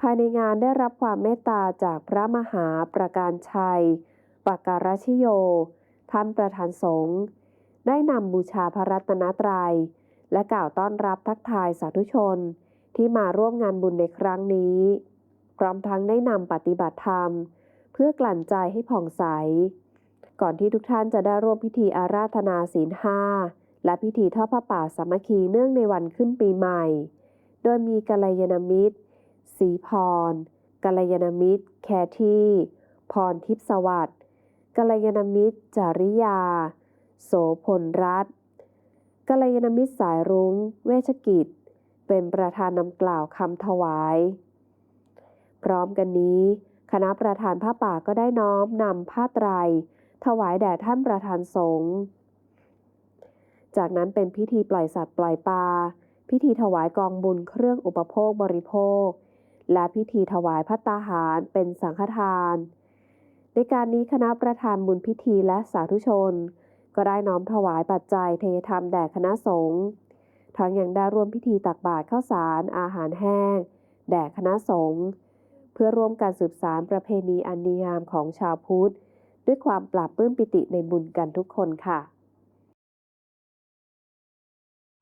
ภายในงานได้รับความเมตตาจากพระมหาประการชัยปาการชิโย ท่านประธานสงฆ์ได้นำบูชาพระรัตนตรยัย และกล่าวต้อนรับทักทายสาธุชนที่มาร่วมงานบุญในครั้งนี้ พร้อมทั้งได้นำปฏิบัติธรรม เพื่อกลั่นใจให้ผ่องใส ก่อนที่ทุกท่านจะได้ร่วมพิธีอาราธนาศีลห้าและพิธีทอดพระป่าสามัคคีเนื่องในวันขึ้นปีใหม่ โดยมีกัลยาณมิตร ศรีพรกัลยาณมิตร แคที่ พรทิพสวัสดิ์กัลยาณมิตร จาริยา โสพลรัตน์กัลยาณมิตรสายรุง้ง เวชกิจ เป็นประธานนำกล่าวคำถวาย พร้อมกันนี้ คณะประธานผ้าป่าก็ได้น้อมนำผ้าไตร ถวายแด่ท่านประธานสงฆ์จากนั้นเป็นพิธีปล่อยสัตว์ปล่อยปลาพิธีถวายกองบุญเครื่องอุปโภคบริโภค และพิธีถวายพัตตาหารเป็นสังฆทาน ในการนี้คณะประธานบุญพิธีและสาธุชน ก็ได้น้อมถวายปัจจัยเทธรรมแด่คณะสงฆ์ทั้งยังได้ร่วมพิธีตักบาตรข้าวสารอาหารแห้ง แด่คณะสงฆ์เพื่อร่วมการสืบสารประเพณีอันดีงามของชาวพุทธ ด้วยความปราบปลื้มปิติในบุญกันทุกคนค่ะ